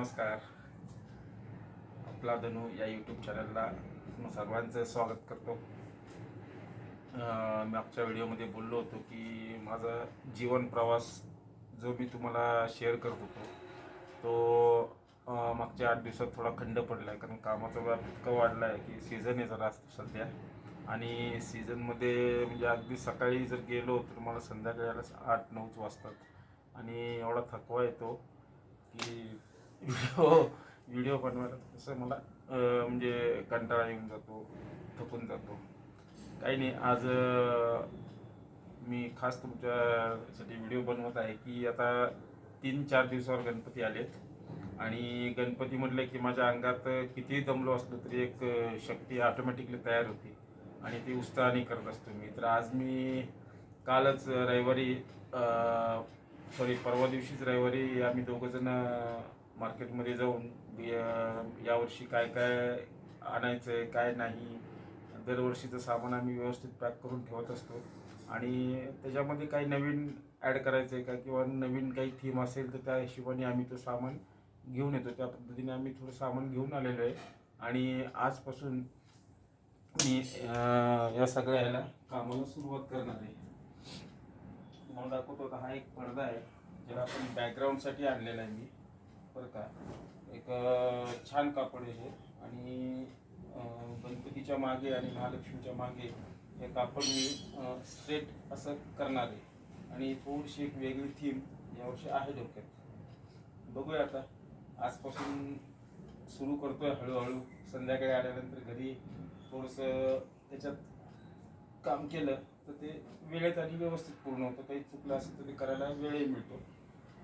नमस्कार. आपला धनू या यूट्यूब चॅनलला सर्वांचं स्वागत करतो. मी मागच्या व्हिडिओमध्ये बोललो होतो की माझा जीवन प्रवास जो मी तुम्हाला शेअर करत होतो तो मागच्या आठ दिवसात थोडा खंड पडला आहे कारण कामाचा व्याप इतकं वाढला आहे की सीझन आहे जरा सध्या. आणि सीझनमध्ये म्हणजे अगदी सकाळी जर गेलो तर मला संध्याकाळी आठ नऊच वाजतात. आणि एवढा थकवा येतो की व्हिडिओ व्हिडिओ बनवायला तसं मला म्हणजे कंटाळा येऊन जातो थकून जातो. काही नाही आज मी खास तुमच्यासाठी व्हिडिओ बनवत आहे की आता तीन चार दिवसावर गणपती आलेत. आणि गणपती म्हटलं की माझ्या अंगात कितीही दमलो असलो तरी एक शक्ती ऑटोमॅटिकली तयार होती. आणि ती उत्साहाने करत असतो मी. तर आज मी कालच रविवारी सॉरी परवा दिवशीच रविवारी आम्ही दोघंजण मार्केटमध्ये जाऊन यावर्षी काय काय आणायचं आहे काय नाही दरवर्षीचं सामान आम्ही व्यवस्थित पॅक करून ठेवत असतो. आणि त्याच्यामध्ये काही नवीन ॲड करायचं आहे का किंवा नवीन काही थीम असेल तर त्या हिशोबाने आम्ही तो सामान घेऊन येतो. त्या पद्धतीने आम्ही थोडं सामान घेऊन आलेलो आहे. आणि आजपासून मी या सगळ्या ह्याला कामाला सुरुवात करणार आहे. तुम्हाला दाखवतो हा एक पडदा आहे ज्याला आपण बॅकग्राऊंडसाठी आणलेला आहे मी. बरं का. एक छान कापड आहे हे. आणि गणपतीच्या मागे आणि महालक्ष्मीच्या मागे हे कापड मी स्ट्रेट असं करणार आहे. आणि थोडीशी एक वेगळी थीम यावर्षी आहे डोक्यात. बघूया आता. आजपासून सुरू करतोय हळूहळू. संध्याकाळी आल्यानंतर घरी थोडंसं त्याच्यात काम केलं तर ते वेळेत आणि व्यवस्थित पूर्ण होतं. काही चुकलं असेल तर ते करायला वेळही मिळतो.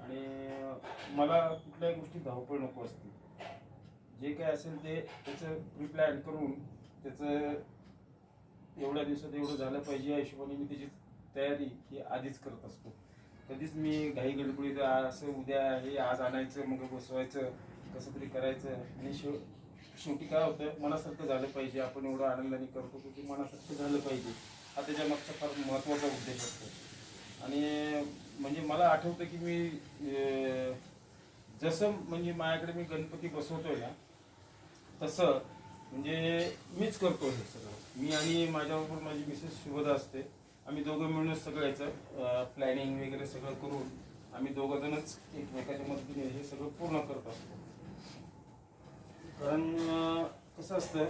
आणि मला कुठल्याही गोष्टी धावपळ नको असते. जे काय असेल ते त्याचं प्रिप्लॅन करून त्याचं एवढ्या दिवसात एवढं झालं पाहिजे या हिशोबाने मी त्याची तयारी ही आधीच करत असतो. कधीच मी घाई गडबडीत असं उद्या हे आज आणायचं मग बसवायचं कसं तरी करायचं. आणि शेव शेवटी काय होतं मनासारखं झालं पाहिजे. आपण एवढं आनंदाने करतो की मनासारखं झालं पाहिजे. हा त्याच्या मागचा फार महत्त्वाचा उद्देश असतो. आणि म्हणजे मला आठवतं की मी अं, जसं म्हणजे माझ्याकडे मी गणपती बसवतोय ना तसं म्हणजे मीच करतो हे सगळं. मी आणि माझ्याबरोबर माझी मिसेस शुभदा असते. आम्ही दोघं मिळूनच सगळं याचं प्लॅनिंग वगैरे सगळं करून आम्ही दोघं जणच एकमेकाच्या मदतीने हे सगळं पूर्ण करत असतो. कारण अं, कसं असतं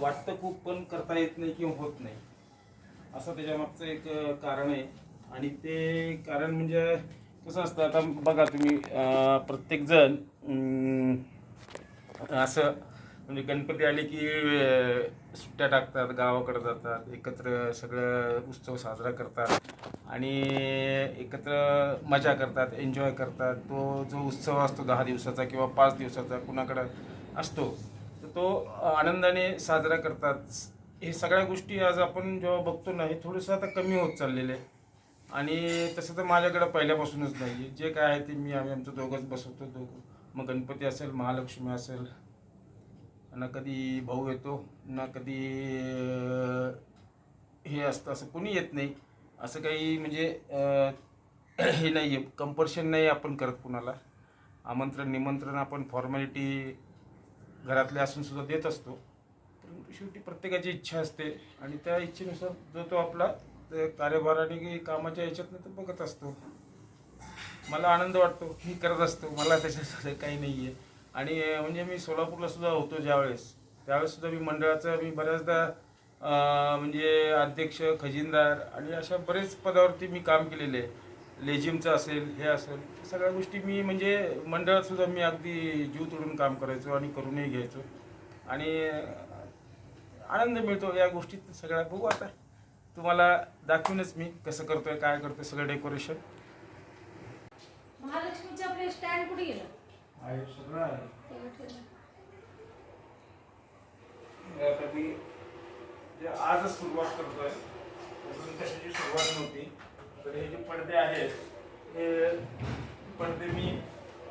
वाटतं खूप पण करता येत नाही किंवा होत नाही. असं त्याच्यामागचं एक अं, कारण आहे. आणि ते कारण म्हणजे कसं असतं आता बघा तुम्ही प्रत्येकजण असं म्हणजे गणपती आले की सुट्ट्या टाकतात गावाकडे जातात एकत्र सगळं उत्सव साजरा करतात आणि एकत्र मजा करतात एन्जॉय करतात. तो जो उत्सव असतो दहा दिवसाचा किंवा पाच दिवसाचा कुणाकडं असतो तर तो आनंदाने साजरा करतात. हे सगळ्या गोष्टी आज आपण जेव्हा बघतो ना हे थोडंसं आता कमी होत चाललेलं आहे. आणि तसं तर माझ्याकडं पहिल्यापासूनच नाही आहे. जे काय आहे ते मी आम्ही आमचं दोघंच बसवतो दोघं. मग गणपती असेल महालक्ष्मी असेल ना कधी भाऊ येतो ना कधी हे असतं असं कोणी येत नाही. असं काही म्हणजे हे नाही आहे. कंपल्शन नाही आपण करत कुणाला. आमंत्रण निमंत्रण आपण फॉर्मॅलिटी घरातले असूनसुद्धा देत असतो. परंतु शेवटी प्रत्येकाची इच्छा असते आणि त्या इच्छेनुसार जो तो आपला ते कार्यभाराने काही कामाच्या याच्यातनं तर बघत असतो. मला आनंद वाटतो मी करत असतो. मला त्याच्यात काही नाही आहे आणि म्हणजे मी सोलापूरला सुद्धा होतो ज्यावेळेस. त्यावेळेस सुद्धा मी मंडळाचं मी बऱ्याचदा म्हणजे अध्यक्ष खजिनदार आणि अशा बरेच पदावरती मी काम केलेले आहे. लेझिमचं असेल हे असेल सगळ्या गोष्टी मी म्हणजे मंडळात सुद्धा मी अगदी जीव तोडून काम करायचो आणि करूनही घ्यायचो. आणि आनंद मिळतो या गोष्टीत सगळ्या बघू आता. तुम्हाला दाखवूनच मी कसं करतोय काय करतोय सगळं डेकोरेशन महालक्ष्मीचं आपलं स्टँड कुठे गेलं? आहे सगळं आहे. तेव्हा ठेवलं. हे आता मी जे आजच सुरुवात करतोय अजून कशाची सुरुवात नव्हती तर हे जे पडदे आहेत हे पडदे मी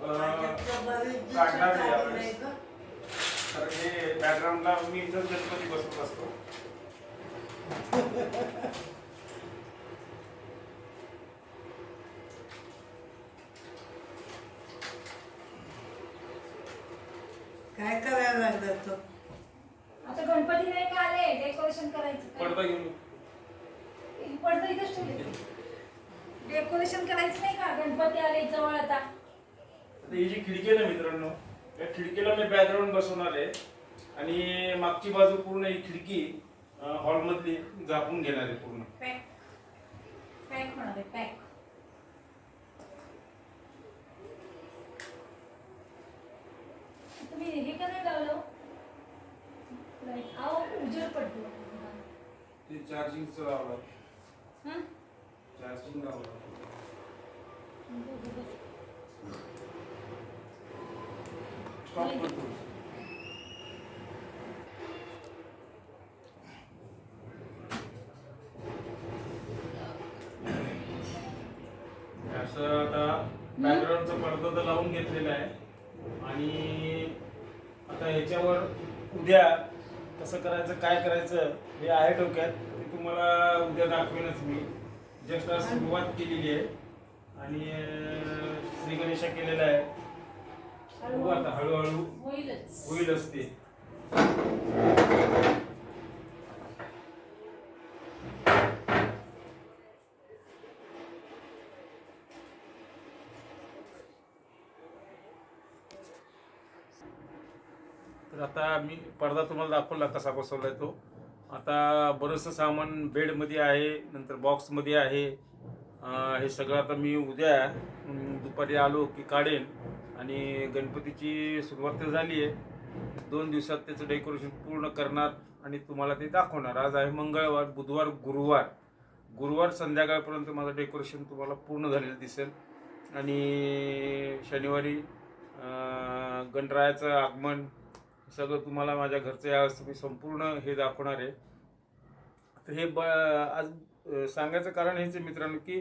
काढणार आहे यावेळेस. तर हे बॅकग्राऊंडला मी इथंच गणपती बसवत असतो काय करायला लागला तो आता गणपती नाही का आले डेकोरेशन करायचं काय? पडदा घेऊन ये. हे पडदा इथेच ठेवले डेकोरेशन करायचं नाही का? गणपती आले जवळ आता. आता ही जी खिडकी आहे ना मित्रांनो या खिडकीला मी बॅकग्राऊंड बसवणार आहे आणि मागची बाजू पूर्ण ही खिडकी हॉलमधली झाकून घेणार आहे पूर्ण. पॅक पॅक होणार आहे पॅक तुम्ही हे का नाही लावलं? अहो उजेड पडतो. ते चार्जिंगचं लावलं हं? चार्जिंग स्टॉप करतो असं आता बॅकग्राऊंडचा पडदा तर लावून घेतलेला आहे. आणि आता ह्याच्यावर उद्या कसं करायचं काय करायचं हे आहे डोक्यात. ते तुम्हाला उद्या दाखवेनच मी. जस्ट सुरुवात केलेली आहे. आणि श्री गणेशा केलेला आहे. बघू आता हळूहळू. होईल असते तर आता मी पडदा तुम्हाला दाखवला कसा बसवलाय तो. आता बरंचसं सामान बेडमध्ये आहे नंतर बॉक्समध्ये आहे. हे सगळं आता मी उद्या दुपारी आलो की काढेन. आणि गणपतीची सुरुवात तर झाली आहे दोन दिवसात त्याचं डेकोरेशन पूर्ण करणार आणि तुम्हाला ते दाखवणार. आज आहे मंगळवार बुधवार गुरुवार. गुरुवार संध्याकाळपर्यंत माझं डेकोरेशन तुम्हाला पूर्ण झालेलं दिसेल. आणि शनिवारी गणरायाचं आगमन सगळं तुम्हाला माझ्या घरचं यावेळेस मी संपूर्ण हे दाखवणार आहे. तर हे ब आज सांगायचं कारण हेच आहे मित्रांनो की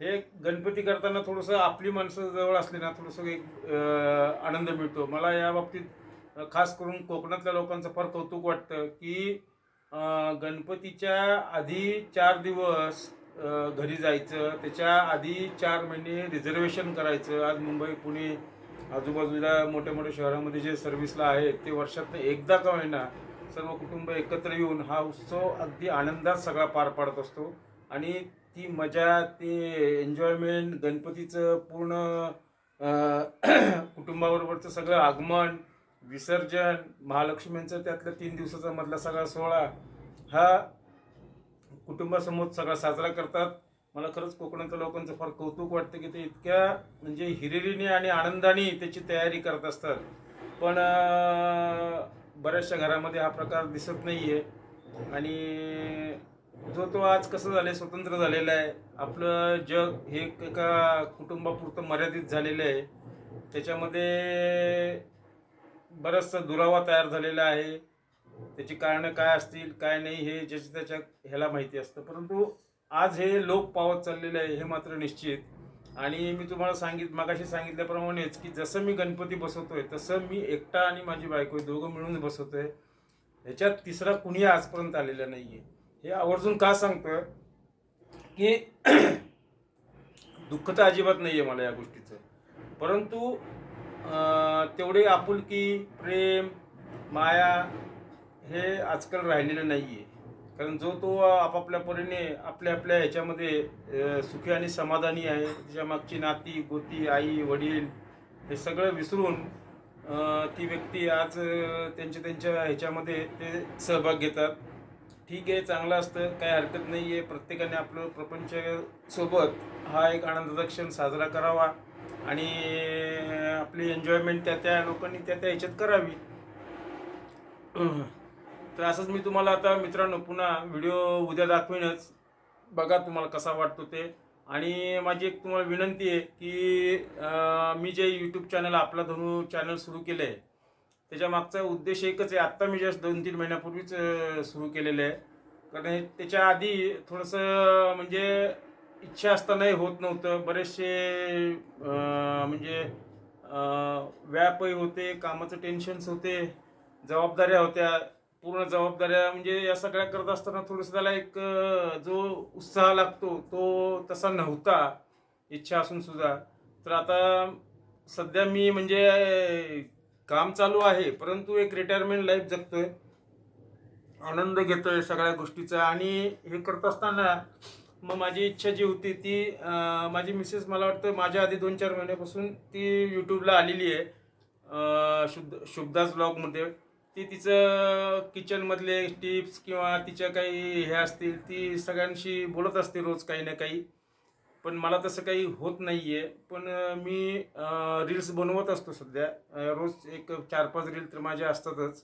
हे गणपती करताना थोडंसं आपली माणसं जवळ असली ना थोडंसं एक आनंद मिळतो. मला या बाबतीत खास करून कोकणातल्या लोकांचं फार कौतुक वाटतं की गणपतीच्या आधी चार दिवस घरी जायचं त्याच्या आधी चार महिने रिझर्वेशन करायचं. आज मुंबई पुणे आजूबाजूला मोठ्या मोठ्या शहरामध्ये जे सर्व्हिसला आहेत ते वर्षातनं एकदा का होईना सर्व कुटुंब एकत्र येऊन हा उत्सव अगदी आनंदात सगळा पार पाडत असतो. आणि ती मजा ते एन्जॉयमेंट गणपतीचं पूर्ण कुटुंबाबरोबरचं सगळं आगमन विसर्जन महालक्ष्मींचं त्यातल्या तीन दिवसाचा मधला सगळा सोहळा हा कुटुंबासमोर सगळा साजरा करतात. मला खरंच कोकणातल्या लोकांचं फार कौतुक वाटतं की ते इतक्या म्हणजे हिरिरीने आणि आनंदाने त्याची तयारी करत असतात. पण बऱ्याचशा घरामध्ये हा प्रकार दिसत नाही आहे आणि जो तो आज कसं झालं स्वतंत्र झालेला आहे. आपलं जग हे एका कुटुंबापुरतं मर्यादित झालेलं आहे. त्याच्यामध्ये बराचसा दुरावा तयार झालेला आहे. त्याची कारणं काय असतील काय नाही हे ज्याच्या त्याच्या ह्याला माहिती असतं. परंतु आज हे लोक पावत चाललेलं आहे हे मात्र निश्चित. आणि मी तुम्हाला सांगित मागाशी सांगितल्याप्रमाणेच की जसं मी गणपती बसवतोय तसं मी एकटा आणि माझी बायको दोघं मिळून बसवतोय. ह्याच्यात तिसरा कुणी आजपर्यंत आलेला नाही आहे हे आवर्जून का सांगतोय? की दुःख तर अजिबात नाही आहे मला या गोष्टीचं. परंतु तेवढे आपुलकी प्रेम माया हे आजकाल राहिलेलं नाही आहे कारण जो तो आपापल्या परीने आपल्या आपल्या ह्याच्यामध्ये सुखी आणि समाधानी आहे त्याच्या मागची नाती गोती आई वडील हे सगळं विसरून ती व्यक्ती आज त्यांच्या त्यांच्या ह्याच्यामध्ये ते सहभाग घेतात. ठीक आहे चांगलं असतं काही हरकत नाही आहे प्रत्येकाने आपलं प्रपंच सोबत हा एक आनंदाचा क्षण साजरा करावा आणि आपली एन्जॉयमेंट त्या त्या लोकांनी त्या त्या ह्याच्यात करावी. तर असंच मी तुम्हाला आता मित्रांनो पुन्हा व्हिडिओ उद्या दाखवीनच. बघा तुम्हाला कसा वाटतो ते. आणि माझी एक तुम्हाला विनंती आहे की मी जे यूट्यूब चॅनल आपला धनु चॅनल सुरू केलं आहे त्याच्या मागचा उद्देश एकच आहे. आत्ता मी जस्ट दोन तीन महिन्यापूर्वीच सुरू केलेलं आहे. कारण त्याच्या आधी थोडंसं म्हणजे इच्छा असतानाही होत नव्हतं. बरेचसे म्हणजे व्यापही होते कामाचं टेन्शन्स होते जबाबदाऱ्या होत्या. पूर्ण जबाबदाऱ्या म्हणजे या सगळ्या करत असताना थोडंसं त्याला एक जो उत्साह लागतो तो तसा नव्हता इच्छा असून सुद्धा. तर आता सध्या मी म्हणजे काम चालू आहे परंतु एक रिटायरमेंट लाईफ जगतोय. आनंद घेतोय सगळ्या गोष्टीचा आणि हे करत असताना मग माझी इच्छा जी होती ती माझी मिसेस मला वाटतं माझ्या आधी दोन चार महिन्यापासून ती यूट्यूबला आलेली आहे शुभ शुद्ध शुभदास ब्लॉगमध्ये ती तिचं किचनमधले टिप्स किंवा तिच्या काही हे असतील ती सगळ्यांशी बोलत असते रोज काही ना काही. पण मला तसं काही होत नाही आहे पण मी रील्स बनवत असतो सध्या. रोज एक चार पाच रील तर माझ्या असतातच.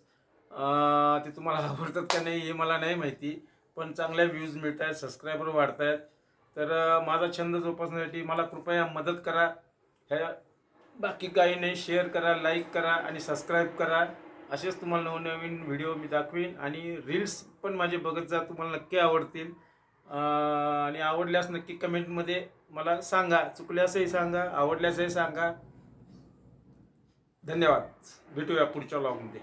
ते तुम्हाला आवडतात का नाही हे मला नाही माहिती. पण चांगल्या व्ह्यूज मिळत आहेत सबस्क्रायबर वाढत आहेत तर माझा छंद जोपासण्यासाठी मला कृपया मदत करा. ह्या बाकी काही नाही शेअर करा लाईक करा आणि सबस्क्राईब करा. असेच तुम्हाला नवनवीन व्हिडिओ मी दाखवीन आणि रील्स पण माझे बघत जा तुम्हाला नक्की आवडतील. आणि आवडल्यास नक्की कमेंटमध्ये मला सांगा. चुकल्यासही सांगा आवडल्यासही सांगा. धन्यवाद. भेटूया पुढच्या ब्लॉगमध्ये